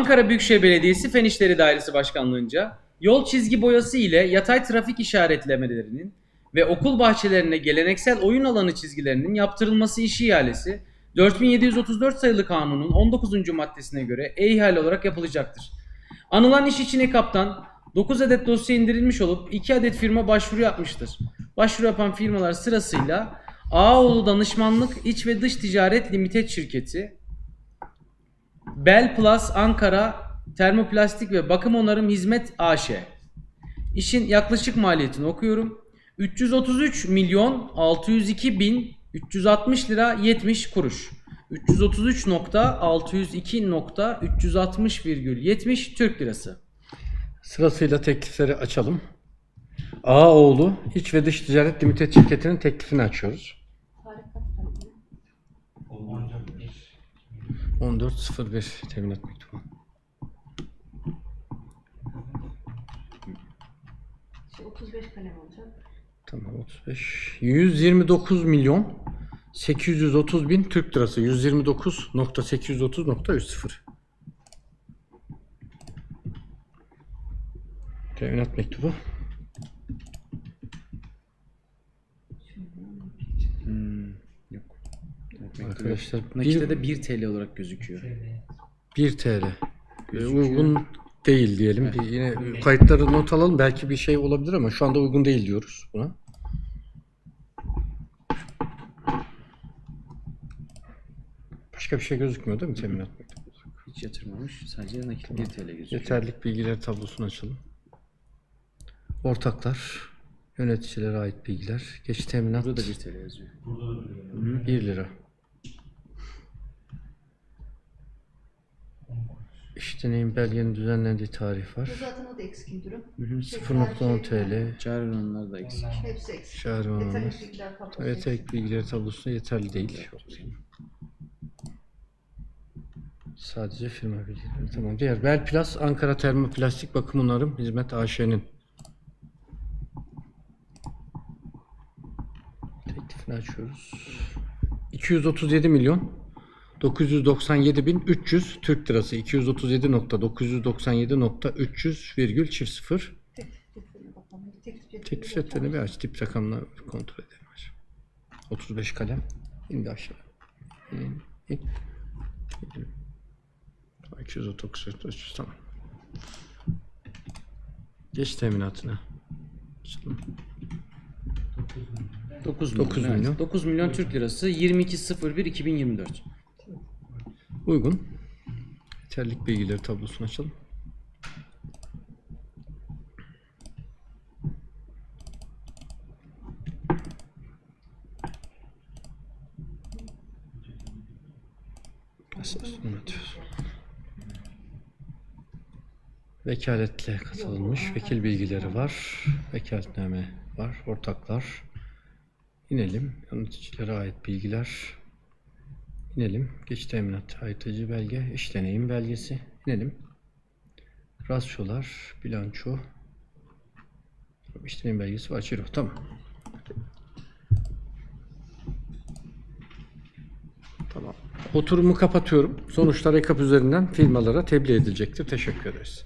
Ankara Büyükşehir Belediyesi Fen İşleri Dairesi Başkanlığınca yol çizgi boyası ile yatay trafik işaretlemelerinin ve okul bahçelerine geleneksel oyun alanı çizgilerinin yaptırılması işi ihalesi 4734 sayılı kanunun 19. maddesine göre e-ihale olarak yapılacaktır. Anılan iş için EKAP'tan 9 adet dosya indirilmiş olup 2 adet firma başvuru yapmıştır. Başvuru yapan firmalar sırasıyla Ağaoğlu Danışmanlık İç ve Dış Ticaret Limited Şirketi, Bel Plus Ankara Termoplastik ve Bakım Onarım Hizmet AŞ. İşin yaklaşık maliyetini okuyorum. 333 milyon 602 bin 360 lira 70 kuruş. 333.602.360,70 Türk lirası. Sırasıyla teklifleri açalım. Ağaoğlu İç ve Dış Ticaret Limited şirketinin teklifini açıyoruz. 14.01 teminat mektubu. Şey, 35 kalem olacak. Tamam 35. 129 milyon 830 bin Türk lirası. 129.830.30. Teminat mektubu. Arkadaşlar Nakite bir, de 1 TL olarak gözüküyor. 1 TL. Ee, uygun değil diyelim. Bir yine kayıtları not alalım. Belki bir şey olabilir ama şu anda uygun değil diyoruz buna. Başka bir şey gözükmüyor değil mi teminat mektubu? Hiç yatırmamış. Sadece nakit 1 TL gözüküyor. Yeterlik bilgiler tablosunu açalım. Ortaklar, yöneticilere ait bilgiler, geç teminat Burada da 1 TL yazıyor. 1 lira. İş deneyim belgenin düzenlendiği tarih var. Zaten o da eksik müdürüm. Şey, 0.10 her TL. Çağrı oranları da eksik. Hepsi eksik. Bilgiler kapsamı eksik. Yeterlik bilgileri tablosunda yeterli değil. Sadece firma bilgileri. Tamam. Diğer Belplas Ankara Termoplastik Bakım Onarım Hizmet AŞ'nin teklifini açıyoruz. 237 milyon 997 bin 300 Türk lirası 237.997.300 virgül çift sıfır. Teklif cetvelini bir aç. Tip rakamla kontrol edelim. aç. 35 kalem. İndi aşağı. İn, in. İn. 239, 300 tamam. Geç teminatına. Açalım. 9 Dokuz milyon. milyon. Evet. 9 milyon Türk lirası 22.01 2024. Uygun. Yeterlik bilgileri tablosunu açalım. Atıyoruz. Vekaletle katılmış. Vekil bilgileri var. Vekaletname var. Ortaklar. İnelim. Yöneticilere ait bilgiler. İnelim. Geç teminat haytancı belge, iş deneyim belgesi. İnelim. Rasyolar, bilanço. İş deneyim belgesi var. Ciro. Tamam. Tamam. Oturumu kapatıyorum. Sonuçlar rekap üzerinden firmalara tebliğ edilecektir. Teşekkür ederiz.